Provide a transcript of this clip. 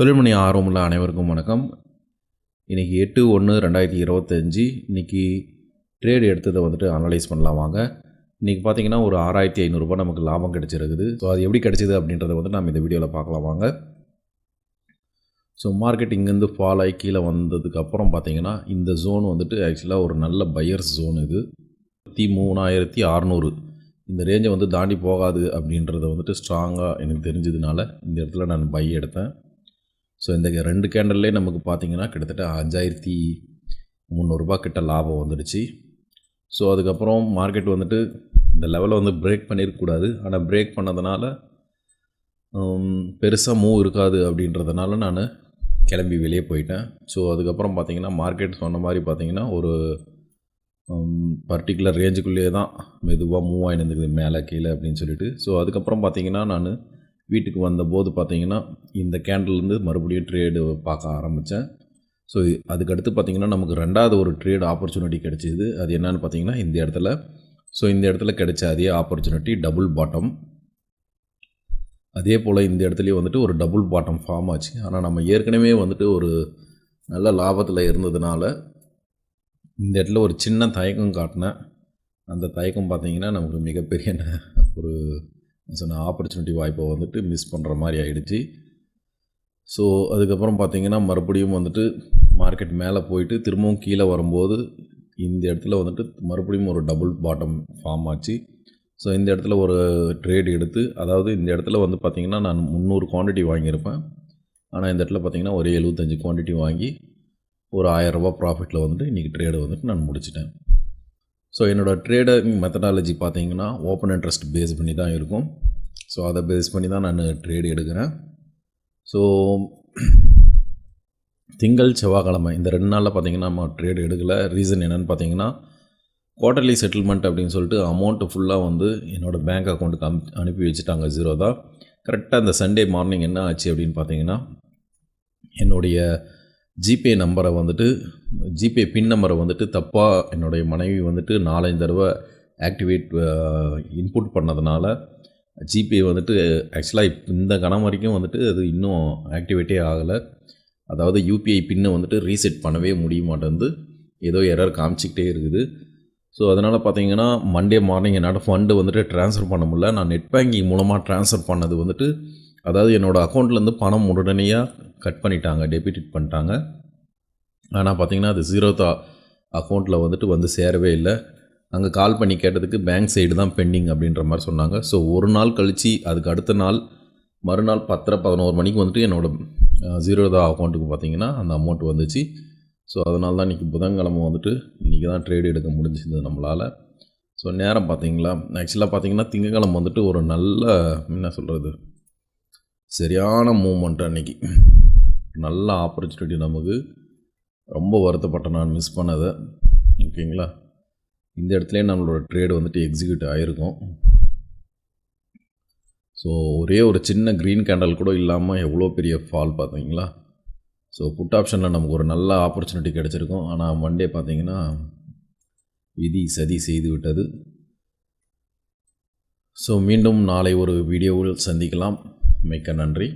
தொழில்மணி ஆர்வமுள்ள அனைவருக்கும் வணக்கம். இன்றைக்கி எட்டு ஒன்று ரெண்டாயிரத்தி இருபத்தஞ்சி. இன்றைக்கி ட்ரேடு எடுத்ததை வந்துட்டு அனலைஸ் பண்ணலாம் வாங்க. இன்றைக்கி பார்த்தீங்கன்னா ஒரு ஆறாயிரத்தி ஐநூறுரூபா நமக்கு லாபம் கிடச்சிருக்குது. ஸோ அது எப்படி கிடச்சிது அப்படின்றத வந்து நம்ம இந்த வீடியோவில் பார்க்கலாம் வாங்க. ஸோ மார்க்கெட் இங்கேருந்து ஃபால் ஆகி கீழே வந்ததுக்கப்புறம் பார்த்தீங்கன்னா இந்த ஜோன் வந்துட்டு ஆக்சுவலாக ஒரு நல்ல பையர்ஸ் ஜோன் இது. பத்தி மூணாயிரத்தி அறநூறு. இந்த ரேஞ்சை வந்து தாண்டி போகாது அப்படின்றத வந்துட்டு ஸ்ட்ராங்காக எனக்கு தெரிஞ்சதுனால இந்த இடத்துல நான் பை எடுத்தேன். ஸோ இந்த ரெண்டு கேண்டல்லே நமக்கு பார்த்தீங்கன்னா கிட்டத்தட்ட அஞ்சாயிரத்தி முந்நூறுரூபா கிட்ட லாபம் வந்துடுச்சு. ஸோ அதுக்கப்புறம் மார்க்கெட் வந்துட்டு இந்த லெவலை வந்து பிரேக் பண்ணியிருக்கக்கூடாது ஆனால் பிரேக் பண்ணதுனால பெருசாக மூவ் இருக்காது அப்படின்றதுனால நான் கிளம்பி வெளியே போயிட்டேன். ஸோ அதுக்கப்புறம் பார்த்திங்கன்னா மார்க்கெட் சொன்ன மாதிரி பார்த்தீங்கன்னா ஒரு பர்டிகுலர் ரேஞ்சுக்குள்ளேயே தான் மெதுவாக மூவ் ஆகி இருந்துக்குது மேலே கீழே அப்படின்னு சொல்லிட்டு. ஸோ அதுக்கப்புறம் பார்த்திங்கன்னா நான் வீட்டுக்கு வந்தபோது பார்த்தீங்கன்னா இந்த கேண்டல்லேருந்து மறுபடியும் ட்ரேடு பார்க்க ஆரம்பித்தேன் ஸோ அதுக்கடுத்து பார்த்திங்கன்னா நமக்கு ரெண்டாவது ஒரு ட்ரேட் ஆப்பர்ச்சுனிட்டி கிடச்சிது. அது என்னன்னு பார்த்தீங்கன்னா இந்த இடத்துல. ஸோ இந்த இடத்துல கிடைச்ச அதே ஆப்பர்ச்சுனிட்டி டபுள் பாட்டம் அதே போல் இந்த இடத்துலையும் வந்துட்டு ஒரு டபுள் பாட்டம் ஃபார்ம் ஆச்சு. ஆனால் நம்ம ஏற்கனவே வந்துட்டு ஒரு நல்ல லாபத்தில் இருந்ததுனால இந்த இடத்துல ஒரு சின்ன தயக்கம் காட்டினேன். அந்த தயக்கம் பார்த்திங்கன்னா நமக்கு மிகப்பெரிய ஒரு சொன்ன ஆப்பர்ச்சுனிட்டி வாய்ப்பை வந்துட்டு மிஸ் பண்ணுற மாதிரி ஆகிடுச்சு ஸோ அதுக்கப்புறம் பார்த்தீங்கன்னா மறுபடியும் வந்துட்டு மார்க்கெட் மேலே போயிட்டு திரும்பவும் கீழே வரும்போது இந்த இடத்துல வந்துட்டு மறுபடியும் ஒரு டபுள் பாட்டம் ஃபார்ம் ஆச்சு. ஸோ இந்த இடத்துல ஒரு ட்ரேட் எடுத்து அதாவது இந்த இடத்துல வந்து பார்த்திங்கன்னா நான் முந்நூறு குவாண்டிட்டி வாங்கியிருப்பேன். ஆனால் இந்த இடத்துல பார்த்திங்கன்னா ஒரு எழுபத்தஞ்சு குவாண்டிட்டி வாங்கி ஒரு ஆயரரூபா ப்ராஃபிட்டில் வந்துட்டு இன்றைக்கி ட்ரேடை வந்துட்டு நான் முடிச்சிட்டேன். ஸோ என்னோடய ட்ரேடிங் மெத்தடாலஜி பார்த்தீங்கன்னா ஓப்பன் இன்ட்ரெஸ்ட் பேஸ் பண்ணி தான் இருக்கும். ஸோ அதை பேஸ் பண்ணி தான் நான் ட்ரேடு எடுக்கிறேன். ஸோ திங்கள் செவ்வாய்க்கிழமை இந்த ரெண்டு நாளில் பார்த்தீங்கன்னா நம்ம ட்ரேடு எடுக்கலை. ரீசன் என்னென்னு பார்த்தீங்கன்னா குவார்டர்லி செட்டில்மெண்ட் அப்படின்னு சொல்லிட்டு அமௌண்ட்டு ஃபுல்லாக வந்து என்னோடய பேங்க் அக்கௌண்ட்டுக்கு அம் அனுப்பி வச்சுட்டாங்க ஜீரோ தான். கரெக்டாக அந்த சண்டே மார்னிங் என்ன ஆச்சு அப்படின்னு பார்த்தீங்கன்னா என்னுடைய ஜிபே நம்பரை வந்துட்டு ஜிபே பின் நம்பரை வந்துட்டு தப்பாக என்னுடைய மனைவி வந்துட்டு நாலஞ்சு தடவை ஆக்டிவேட் இன்புட் பண்ணதுனால ஜிபே வந்துட்டு ஆக்சுவலாக இப்போ இந்த கணம் வரைக்கும் வந்துட்டு அது இன்னும் ஆக்டிவேட்டே ஆகலை. அதாவது யூபிஐ பின்னை வந்துட்டு ரீசெட் பண்ணவே முடிய மாட்டேங்குது ஏதோ எரர் காமிச்சிக்கிட்டே இருக்குது. ஸோ அதனால் பார்த்தீங்கன்னா மண்டே மார்னிங் என்னோடய ஃபண்டு வந்துட்டு ட்ரான்ஸ்ஃபர் பண்ண முடியல. நான் நெட் பேங்கிங் மூலமாக ட்ரான்ஸ்ஃபர் பண்ணது வந்துட்டு அதாவது என்னோடய அக்கௌண்ட்லேருந்து பணம் உடனடியாக கட் பண்ணிட்டாங்க டெபிட் பண்ணிட்டாங்க. ஆனால் பார்த்திங்கன்னா அது ஜீரோதா அக்கௌண்ட்டில் வந்துட்டு வந்து சேரவே இல்லை. அங்கே கால் பண்ணி கேட்டதுக்கு பேங்க் சைடு தான் பெண்டிங் அப்படின்ற மாதிரி சொன்னாங்க. ஸோ ஒரு நாள் கழித்து அதுக்கு அடுத்த நாள் மறுநாள் பத்தரை பதினோரு மணிக்கு வந்துட்டு என்னோடய ஜீரோதா அக்கௌண்ட்டுக்கு பார்த்தீங்கன்னா அந்த அமௌண்ட் வந்துச்சு. ஸோ அதனால தான் இன்றைக்கி புதன்கிழமை வந்துட்டு இன்றைக்கி தான் ட்ரேடு எடுக்க முடிஞ்சது நம்மளால். ஸோ நேரம் பார்த்தீங்களா ஆக்சுவலாக பார்த்தீங்கன்னா திங்கக்கிழமை வந்துட்டு ஒரு நல்ல என்ன சொல்கிறது சரியான மூமெண்ட் அன்றைக்கி நல்ல ஆப்பர்ச்சுனிட்டி நமக்கு. ரொம்ப வருத்தப்பட்டேன் நான் மிஸ் பண்ணதை. ஓகேங்களா? இந்த இடத்துலயே நம்மளோட ட்ரேடு வந்துட்டு எக்ஸிக்யூட் ஆகிருக்கும் ஸோ ஒரே ஒரு சின்ன க்ரீன் கேண்டல் கூட இல்லாமல் எவ்வளோ பெரிய ஃபால் பார்த்தீங்களா? ஸோ புட் ஆப்ஷனில் நமக்கு ஒரு நல்ல ஆப்பர்ச்சுனிட்டி கிடச்சிருக்கும். ஆனால் மண்டே பார்த்தீங்கன்னா விதி சதி செய்து விட்டது. ஸோ மீண்டும் நாளை ஒரு வீடியோவில் சந்திக்கலாம். மிக்க நன்றி.